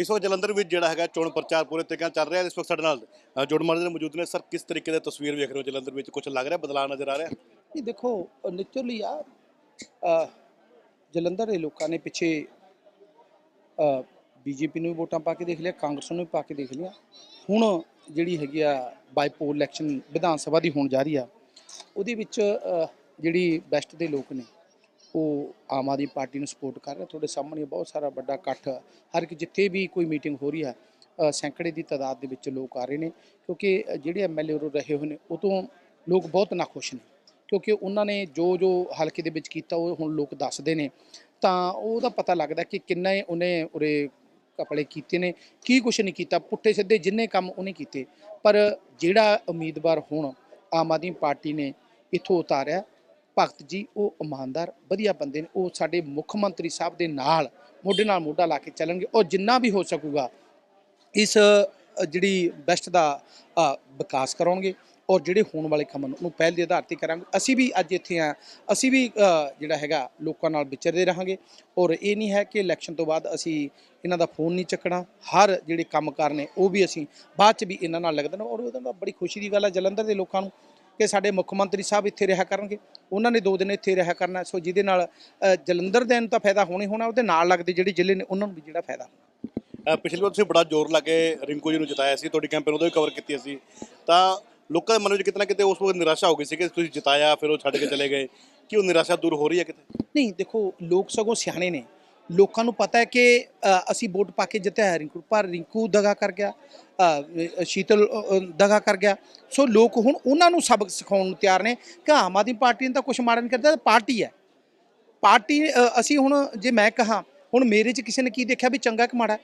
ਇਸ ਵਕਤ ਜਲੰਧਰ ਵਿੱਚ ਜਿਹੜਾ ਹੈਗਾ ਚੋਣ ਪ੍ਰਚਾਰ ਪੂਰੇ ਤਰੀਕੇ ਨਾਲ ਚੱਲ ਰਿਹਾ ਇਸ ਵਕਤ ਸਾਡੇ ਨਾਲ ਅ, ਜੋੜ ਮਾਰਦੇ ਮੌਜੂਦ ਨੇ। ਸਰ ਕਿਸ ਤਰੀਕੇ ਦੀ ਤਸਵੀਰ ਵੇਖ ਰਹੇ ਹੋ ਜਲੰਧਰ ਵਿੱਚ? ਕੁਝ ਲੱਗ ਰਿਹਾ? ਬਦਲਾਅ ਨਜ਼ਰ ਆ ਰਿਹਾ? ਇਹ ਦੇਖੋ ਨਿਚਰਲੀ ਆ ਜਲੰਧਰ ਦੇ ਲੋਕਾਂ ਨੇ ਪਿੱਛੇ ਬੀਜੇਪੀ ਨੂੰ ਵੀ ਵੋਟਾਂ ਪਾ ਕੇ ਦੇਖ ਲਿਆ ਕਾਂਗਰਸ ਨੂੰ ਵੀ ਪਾ ਕੇ ਦੇਖ ਲਿਆ। ਹੁਣ ਜਿਹੜੀ ਹੈਗੀ ਆ ਬਾਈਪੋਲ ਇਲੈਕਸ਼ਨ ਵਿਧਾਨ ਸਭਾ ਦੀ ਹੋਣ ਜਾ ਰਹੀ ਆ ਉਹਦੇ ਵਿੱਚ ਜਿਹੜੀ ਬੈਸਟ ਦੇ ਲੋਕ ਨੇ ਉਹ ਆਮ ਆਦਮੀ ਪਾਰਟੀ ਨੂੰ ਸਪੋਰਟ ਕਰ ਰਿਹਾ। ਤੁਹਾਡੇ ਸਾਹਮਣੇ ਬਹੁਤ ਸਾਰਾ ਵੱਡਾ ਇਕੱਠ ਹਰ ਇੱਕ ਜਿੱਥੇ ਵੀ ਕੋਈ ਮੀਟਿੰਗ ਹੋ ਰਹੀ ਹੈ ਸੈਂਕੜੇ ਦੀ ਤਾਦਾਦ ਦੇ ਵਿੱਚ ਲੋਕ ਆ ਰਹੇ ਨੇ ਕਿਉਂਕਿ ਅ, ਜਿਹੜੇ ਐਮਐਲਏ ਉਹ ਰਹੇ ਹੋਏ ਨੇ ਉਹ ਤੋਂ ਲੋਕ ਬਹੁਤ ਨਾਖੁਸ਼ ਨੇ ਕਿਉਂਕਿ ਉਹਨਾਂ ਨੇ ਜੋ ਜੋ ਹਲਕੇ ਦੇ ਵਿੱਚ ਕੀਤਾ ਉਹ ਹੁਣ ਲੋਕ ਦੱਸਦੇ ਨੇ। ਤਾਂ ਉਹਦਾ ਪਤਾ ਲੱਗਦਾ ਕਿ ਕਿੰਨਾ ਉਹਨੇ ਉਰੇ ਕਪੜੇ ਕੀਤੇ ਨੇ ਕੀ ਕੁਛ ਨਹੀਂ ਕੀਤਾ ਪੁੱਠੇ ਸਿੱਧੇ ਜਿੰਨੇ ਕੰਮ ਉਹਨੇ ਕੀਤੇ। ਪਰ ਜਿਹੜਾ ਉਮੀਦਵਾਰ ਹੁਣ ਆਮ ਆਦਮੀ ਪਾਰਟੀ ਨੇ ਇਥੋਂ ਉਤਾਰਿਆ ਭਗਤ ਜੀ, ਉਹ ਇਮਾਨਦਾਰ, ਵਧੀਆ ਬੰਦੇ ਨੇ। ਉਹ ਸਾਡੇ ਮੁੱਖ ਮੰਤਰੀ ਸਾਹਿਬ ਦੇ ਨਾਲ, ਮੋਢੇ ਨਾਲ ਮੋਢਾ ਲਾ ਕੇ ਚੱਲਣਗੇ। ਔਰ ਜਿੰਨਾ ਵੀ ਹੋ ਸਕੂਗਾ, ਇਸ ਜਿਹੜੀ ਬੈਸਟ ਦਾ ਵਿਕਾਸ ਕਰਾਉਣਗੇ ਔਰ ਜਿਹੜੇ ਹੋਣ ਵਾਲੇ ਕੰਮ ਨੂੰ, ਉਹਨੂੰ ਪਹਿਲ ਦੇ ਆਧਾਰ ਤੇ ਕਰਾਂਗੇ। ਅਸੀਂ ਵੀ ਅੱਜ ਇੱਥੇ ਆ, ਅਸੀਂ ਵੀ ਜਿਹੜਾ ਹੈਗਾ, ਲੋਕਾਂ ਨਾਲ ਵਿਚਰਦੇ ਰਹਾਂਗੇ। ਔਰ ਇਹ ਨਹੀਂ ਹੈ ਕਿ ਇਲੈਕਸ਼ਨ ਤੋਂ ਬਾਅਦ ਅਸੀਂ ਇਹਨਾਂ ਦਾ ਫੋਨ ਨਹੀਂ ਚੱਕਣਾ। ਹਰ ਜਿਹੜੇ ਕੰਮਕਾਰ ਨੇ, ਉਹ ਵੀ ਅਸੀਂ ਬਾਅਦ ਚ ਵੀ ਇਹਨਾਂ ਨਾਲ ਲੱਗਦੇ ਨੇ। ਔਰ ਉਹਦਾ ਬੜੀ ਖੁਸ਼ੀ ਦੀ ਗੱਲ ਹੈ ਜਲੰਧਰ ਦੇ ਲੋਕਾਂ ਨੂੰ। ਕਿ ਸਾਡੇ ਮੁੱਖ ਮੰਤਰੀ ਸਾਹਿਬ ਇੱਥੇ ਰਿਹਾ ਕਰਨਗੇ। ਉਹਨਾਂ ਨੇ ਦੋ ਦਿਨ ਇੱਥੇ ਰਿਹਾ ਕਰਨਾ ਸੋ ਜਿਹਦੇ ਨਾਲ ਜਲੰਧਰ ਦੇ ਨੂੰ ਤਾਂ ਫਾਇਦਾ ਹੋਣਾ ਹੀ ਹੋਣਾ ਉਹਦੇ ਨਾਲ ਲੱਗਦੇ ਜਿਹੜੇ ਜ਼ਿਲ੍ਹੇ ਨੇ ਉਹਨਾਂ ਨੂੰ ਵੀ ਜਿਹੜਾ ਫਾਇਦਾ ਪਿਛਲੀ ਵਾਰ ਤੁਸੀਂ ਬੜਾ ਜ਼ੋਰ ਲਾ ਕੇ ਰਿੰਕੂ ਜੀ ਨੂੰ ਜਿਤਾਇਆ ਸੀ ਤੁਹਾਡੀ ਕੈਂਪੇਨ ਉਦੋਂ ਵੀ ਕਵਰ ਕੀਤੀ ਸੀ ਤਾਂ ਲੋਕਾਂ ਦੇ ਮਨ ਵਿੱਚ ਕਿਤਨਾ ਕਿਤੇ ਉਸ ਵਕਤ ਨਿਰਾਸ਼ਾ ਹੋ ਗਈ ਸੀ ਕਿ ਤੁਸੀਂ ਜਿਤਾਇਆ ਫਿਰ ਉਹ ਛੱਡ ਕੇ ਚਲੇ ਗਏ। ਕਿ ਉਹ ਨਿਰਾਸ਼ਾ ਦੂਰ ਹੋ ਰਹੀ ਹੈ ਕਿਤੇ? ਨਹੀਂ ਦੇਖੋ ਲੋਕ ਸਗੋਂ ਸਿਆਣੇ ਨੇ। ਲੋਕਾਂ ਨੂੰ ਪਤਾ ਹੈ ਕਿ ਅਸੀਂ ਵੋਟ ਪਾ ਕੇ ਜਿੱਤਿਆ ਹੈ ਰਿੰਕੂ, ਪਰ ਰਿੰਕੂ ਦਗਾ ਕਰ ਗਿਆ ਸ਼ੀਤਲ ਦਗਾ ਕਰ ਗਿਆ। ਸੋ ਲੋਕ ਹੁਣ ਉਹਨਾਂ ਨੂੰ ਸਬਕ ਸਿਖਾਉਣ ਨੂੰ ਤਿਆਰ ਨੇ ਕਿ ਆਮ ਆਦਮੀ ਪਾਰਟੀ ਨੇ ਤਾਂ ਕੁਝ ਮਾੜਾ ਨਹੀਂ ਕਰਦਾ, ਪਾਰਟੀ ਹੈ। ਪਾਰਟੀ ਅਸੀਂ ਹੁਣ ਜੇ ਮੈਂ ਕਹਾ, ਹੁਣ ਮੇਰੇ 'ਚ ਕਿਸੇ ਨੇ ਕੀ ਦੇਖਿਆ ਵੀ ਚੰਗਾ ਕਿ ਮਾੜਾ?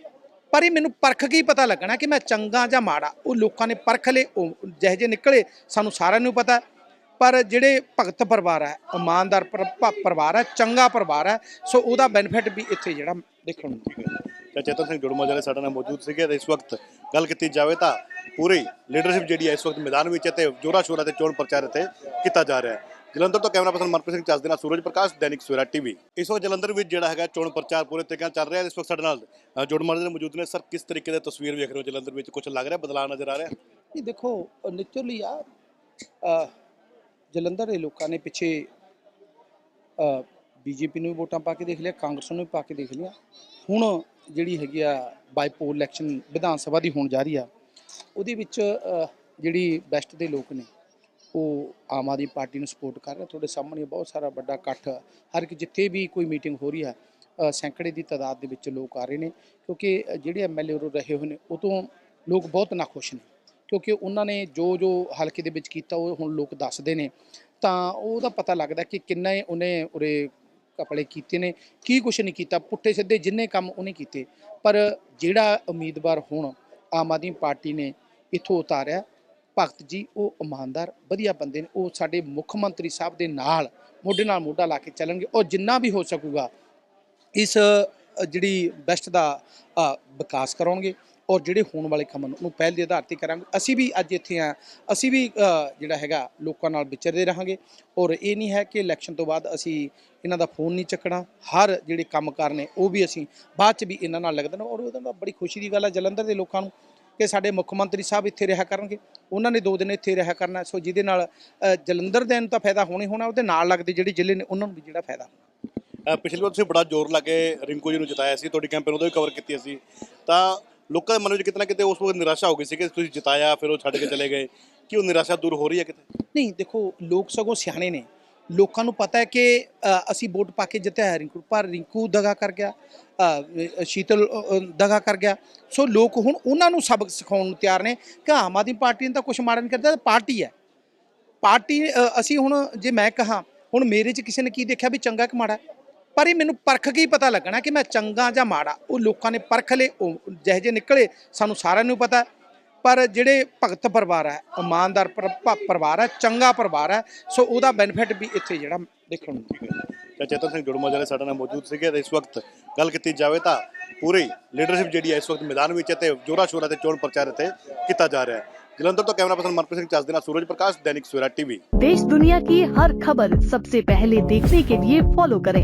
ਪਰ ਇਹ ਮੈਨੂੰ ਪਰਖ ਕੇ ਹੀ ਪਤਾ ਲੱਗਣਾ ਕਿ ਮੈਂ ਚੰਗਾ ਜਾਂ ਮਾੜਾ। ਉਹ ਲੋਕਾਂ ਨੇ ਪਰਖ ਲਏ, ਉਹ ਜਿਹੇ ਜਿਹੇ ਨਿਕਲੇ, ਸਾਨੂੰ ਸਾਰਿਆਂ ਨੂੰ ਪਤਾ। ਪਰ ਜਿਹੜੇ ਭਗਤ ਪਰਿਵਾਰ ਹੈ ਇਮਾਨਦਾਰ ਪਰਿਵਾਰ ਹੈ ਚੰਗਾ ਪਰਿਵਾਰ ਹੈ ਸੋ ਉਹਦਾ ਬੈਨੀਫਿਟ ਵੀ ਇੱਥੇ ਜਿਹੜਾ ਦੇਖਣ ਨੂੰ ਮਿਲੇਗਾ। ਤਾਂ ਚੇਤਨ ਸਿੰਘ ਜੁੜਮਾ ਜਿਹੜੇ ਸਾਡੇ ਨਾਲ ਮੌਜੂਦ ਸੀਗੇ ਇਸ ਵਕਤ ਗੱਲ ਕੀਤੀ ਜਾਵੇ ਤਾਂ ਪੂਰੀ ਲੀਡਰਸ਼ਿਪ ਜਿਹੜੀ ਹੈ ਇਸ ਵਕਤ ਮੈਦਾਨ ਵਿੱਚ ਹੈ ਤੇ ਜੋਰਾ ਸ਼ੋਰਾ ਤੇ ਚੋਣ ਪ੍ਰਚਾਰ ਇੱਥੇ ਕੀਤਾ ਜਾ ਰਿਹਾ ਹੈ। ਜਲੰਧਰ ਤੋਂ ਕੈਮਰਾ ਪਰਸਨ ਮਨਪ੍ਰੀਤ ਸਿੰਘ ਚੱਜ ਦੇ ਨਾਲ ਸੂਰਜ ਪ੍ਰਕਾਸ਼ ਦੈਨਿਕ ਸਵੇਰਾ ਟੀਵੀ। ਇਸ ਵਕਤ ਜਲੰਧਰ ਵਿੱਚ ਜਿਹੜਾ ਹੈਗਾ ਚੋਣ ਪ੍ਰਚਾਰ ਪੂਰੇ ਤਰੀਕੇ ਨਾਲ ਚੱਲ ਰਿਹਾ ਹੈ। ਇਸ ਵਕਤ ਸਾਡੇ ਨਾਲ ਅ, ਜੋੜ ਮਾਰਦੇ ਨੇ ਮੌਜੂਦ ਨੇ ਸਰ ਕਿਸ ਤਰੀਕੇ ਦੀ ਤਸਵੀਰ ਵੇਖ ਰਹੇ ਹੋ ਜਲੰਧਰ ਵਿੱਚ? ਕੁਝ ਲੱਗ ਰਿਹਾ ਬਦਲਾਅ ਨਜ਼ਰ ਆ ਰਿਹਾ? ਇਹ ਦੇਖੋ ਨਿਚਰਲੀ ਆ ਜਲੰਧਰ ਦੇ ਲੋਕਾਂ ਨੇ ਪਿੱਛੇ ਬੀਜੇਪੀ ਨੂੰ ਵੀ ਵੋਟਾਂ ਪਾ ਕੇ ਦੇਖ ਲਿਆ ਕਾਂਗਰਸ ਨੂੰ ਵੀ ਪਾ ਕੇ ਦੇਖ ਲਿਆ। ਹੁਣ ਜਿਹੜੀ ਹੈਗੀ ਆ ਬਾਈਪੋਲ ਇਲੈਕਸ਼ਨ ਵਿਧਾਨ ਸਭਾ ਦੀ ਹੋਣ ਜਾ ਰਹੀ ਆ ਉਹਦੇ ਵਿੱਚ ਜਿਹੜੀ ਬੈਸਟ ਦੇ ਲੋਕ ਨੇ ਉਹ ਆਮ ਆਦਮੀ ਪਾਰਟੀ ਨੂੰ ਸਪੋਰਟ ਕਰ ਰਹੇ ਤੁਹਾਡੇ ਸਾਹਮਣੇ ਬਹੁਤ ਸਾਰਾ ਵੱਡਾ ਇਕੱਠ ਹਰ ਇੱਕ ਜਿੱਥੇ ਵੀ ਕੋਈ ਮੀਟਿੰਗ ਹੋ ਰਹੀ ਆ ਸੈਂਕੜੇ ਦੀ ਤਾਦਾਦ ਦੇ ਵਿੱਚ ਲੋਕ ਆ ਰਹੇ ਨੇ ਕਿਉਂਕਿ ਅ, ਜਿਹੜੇ ਐਮਐਲਏ ਉਹ ਰਹੇ ਹੋਏ ਨੇ ਉਹ ਤੋਂ ਲੋਕ ਬਹੁਤ ਨਾਖੁਸ਼ ਨੇ। ਕਿਉਂਕਿ ਉਹਨਾਂ ਨੇ ਜੋ ਜੋ ਹਲਕੇ ਦੇ ਵਿੱਚ ਕੀਤਾ, ਉਹ ਹੁਣ ਲੋਕ ਦੱਸਦੇ ਨੇ। ਤਾਂ ਉਹਦਾ ਪਤਾ ਲੱਗਦਾ ਕਿ ਕਿੰਨਾ ਉਹਨੇ ਉਰੇ ਕਪੜੇ ਕੀਤੇ ਨੇ, ਕੀ ਕੁਛ ਨਹੀਂ ਕੀਤਾ, ਪੁੱਠੇ ਸਿੱਧੇ ਜਿੰਨੇ ਕੰਮ ਉਹਨੇ ਕੀਤੇ। ਪਰ ਜਿਹੜਾ ਉਮੀਦਵਾਰ ਹੁਣ ਆਮ ਆਦਮੀ ਪਾਰਟੀ ਨੇ ਇਥੋਂ ਉਤਾਰਿਆ, ਭਗਤ ਜੀ, ਉਹ ਇਮਾਨਦਾਰ, ਵਧੀਆ ਬੰਦੇ ਨੇ। ਉਹ ਸਾਡੇ ਮੁੱਖ ਮੰਤਰੀ ਸਾਹਿਬ ਦੇ ਨਾਲ, ਮੋਢੇ ਨਾਲ ਮੋਢਾ ਲਾ ਕੇ ਚੱਲਣਗੇ। ਉਹ ਜਿੰਨਾ ਵੀ ਹੋ ਸਕੂਗਾ, ਇਸ ਜਿਹੜੀ ਬੈਸਟ ਦਾ ਵਿਕਾਸ ਕਰਾਉਣਗੇ। ਔਰ ਜਿਹੜੇ ਹੋਣ ਵਾਲੇ ਕੰਮ ਨੂੰ ਉਹਨੂੰ ਪਹਿਲ ਦੇ ਆਧਾਰ ਤੇ ਕਰਾਂਗੇ। ਅਸੀਂ ਵੀ ਅੱਜ ਇੱਥੇ ਆ। ਅਸੀਂ ਵੀ ਜਿਹੜਾ ਹੈਗਾ ਲੋਕਾਂ ਨਾਲ ਵਿਚਰਦੇ ਰਹਾਂਗੇ। ਔਰ ਇਹ ਨਹੀਂ ਹੈ ਕਿ ਇਲੈਕਸ਼ਨ ਤੋਂ ਬਾਅਦ ਅਸੀਂ ਇਹਨਾਂ ਦਾ ਫੋਨ ਨਹੀਂ ਚੱਕਣਾ। ਹਰ ਜਿਹੜੇ ਕੰਮਕਾਰ ਨੇ ਉਹ ਵੀ ਅਸੀਂ ਬਾਅਦ ਚ ਵੀ ਇਹਨਾਂ ਨਾਲ ਲੱਗਦੇ ਨੇ। ਔਰ ਉਹਦਾ ਤਾਂ ਬੜੀ ਖੁਸ਼ੀ ਦੀ ਗੱਲ ਹੈ ਜਲੰਧਰ ਦੇ ਲੋਕਾਂ ਨੂੰ ਕਿ ਸਾਡੇ ਮੁੱਖ ਮੰਤਰੀ ਸਾਹਿਬ ਇੱਥੇ ਰਿਹਾ ਕਰਨਗੇ। ਉਹਨਾਂ ਨੇ ਦੋ ਦਿਨ ਇੱਥੇ ਰਿਹਾ ਕਰਨਾ। ਸੋ ਜਿਹਦੇ ਨਾਲ ਜਲੰਧਰ ਦੇ ਨੂੰ ਤਾਂ ਫਾਇਦਾ ਹੋਣਾ ਹੀ ਹੋਣਾ ਉਹਦੇ ਨਾਲ ਲੱਗਦੇ ਜਿਹੜੇ ਜ਼ਿਲ੍ਹੇ ਨੇ ਉਹਨਾਂ ਨੂੰ ਵੀ ਜਿਹੜਾ ਫਾਇਦਾ ਅ, ਪਿਛਲੀ ਵਾਰ ਤੁਸੀਂ ਬੜਾ ਜ਼ੋਰ ਲਾ ਕੇ ਰਿੰਕੂ ਜੀ ਨੂੰ ਜਿਤਾਇਆ ਸੀ। ਤੁਹਾਡੀ ਕੈਂਪੇਨ ਉਦੋਂ ਵੀ ਕਵਰ ਕੀਤੀ ਸੀ ਤਾਂ ਲੋਕਾਂ ਦੇ ਮਨ ਵਿੱਚ ਕਿਤਨਾ ਕਿਤੇ ਉਸ ਵਕਤ ਨਿਰਾਸ਼ਾ ਹੋ ਗਈ ਸੀ ਕਿ ਤੁਸੀਂ ਜਿਤਾਇਆ, ਫਿਰ ਉਹ ਛੱਡ ਕੇ ਚਲੇ ਗਏ। ਕਿ ਉਹ ਨਿਰਾਸ਼ਾ ਦੂਰ ਹੋ ਰਹੀ ਹੈ ਕਿਤੇ? ਨਹੀਂ, ਦੇਖੋ, ਲੋਕ ਸਗੋਂ ਸਿਆਣੇ ਨੇ। ਲੋਕਾਂ ਨੂੰ ਪਤਾ ਹੈ ਕਿ ਅਸੀਂ ਵੋਟ ਪਾ ਕੇ ਜਿੱਤਿਆ ਹੈ। ਰਿੰਕੂ, ਪਰ ਰਿੰਕੂ ਦਗਾ ਕਰ ਗਿਆ ਸ਼ੀਤਲ ਦਗਾ ਕਰ ਗਿਆ। ਸੋ ਲੋਕ ਹੁਣ ਉਹਨਾਂ ਨੂੰ ਸਬਕ ਸਿਖਾਉਣ ਨੂੰ ਤਿਆਰ ਨੇ ਕਿ ਆਮ ਆਦਮੀ ਪਾਰਟੀ ਨੇ ਤਾਂ ਕੁਝ ਮਾੜਾ ਨਹੀਂ ਕਰਦਾ, ਪਾਰਟੀ ਹੈ। ਪਾਰਟੀ ਅਸੀਂ ਹੁਣ ਜੇ ਮੈਂ ਕਹਾ, ਹੁਣ ਮੇਰੇ 'ਚ ਕਿਸੇ ਨੇ ਕੀ ਦੇਖਿਆ ਵੀ ਚੰਗਾ ਕਿ ਮਾੜਾ? ਪਰ ਇਹ ਮੈਨੂੰ ਪਰਖ ਕੇ ਹੀ ਪਤਾ ਲੱਗਣਾ ਕਿ ਮੈਂ ਚੰਗਾ ਜਾਂ ਮਾੜਾ ਉਹ ਲੋਕਾਂ ਨੇ ਪਰਖ ਲਏ ਉਹ ਜਿਹੇ ਜਿਹੇ ਨਿਕਲੇ ਸਾਨੂੰ ਸਾਰਿਆਂ ਨੂੰ ਪਤਾ ਹੈ। ਪਰ ਜਿਹੜੇ ਭਗਤ ਪਰਿਵਾਰ ਹੈ ਇਮਾਨਦਾਰ ਪਰ- ਪ- ਪਰਿਵਾਰ ਹੈ ਚੰਗਾ ਪਰਿਵਾਰ ਹੈ ਸੋ ਉਹਦਾ ਬੈਨੀਫਿਟ ਵੀ ਇੱਥੇ ਜਿਹੜਾ ਦੇਖਣ ਨੂੰ ਮਿਲੇਗਾ। ਤਾਂ ਚੇਤਨ ਸਿੰਘ ਜੁੜਮਾ ਜਿਹੜੇ ਸਾਡੇ ਨਾਲ ਮੌਜੂਦ ਸੀਗੇ ਤੇ ਇਸ ਵਕਤ ਗੱਲ ਕੀਤੀ ਜਾਵੇ ਤਾਂ ਪੂਰੀ ਲੀਡਰਸ਼ਿਪ ਜਿਹੜੀ ਹੈ ਇਸ ਵਕਤ ਮੈਦਾਨ ਵਿੱਚ ਹੈ ਤੇ ਜੋਰਾ ਸ਼ੋਰਾ ਤੇ ਚੋਣ ਪ੍ਰਚਾਰ ਇੱਥੇ ਕੀਤਾ ਜਾ ਰਿਹਾ ਹੈ ਜਲੰਧਰ ਤੋਂ ਕੈਮਰਾ ਪਰਸਨ ਮਨਪ੍ਰੀਤ ਸਿੰਘ ਚੱਜ ਦੇ ਨਾਲ ਸੂਰਜ ਪ੍ਰਕਾਸ਼ ਦੈਨਿਕ ਸਵੇਰਾ ਟੀਵੀ देश दुनिया की हर खबर सबसे पहले देखने के लिए फॉलो करें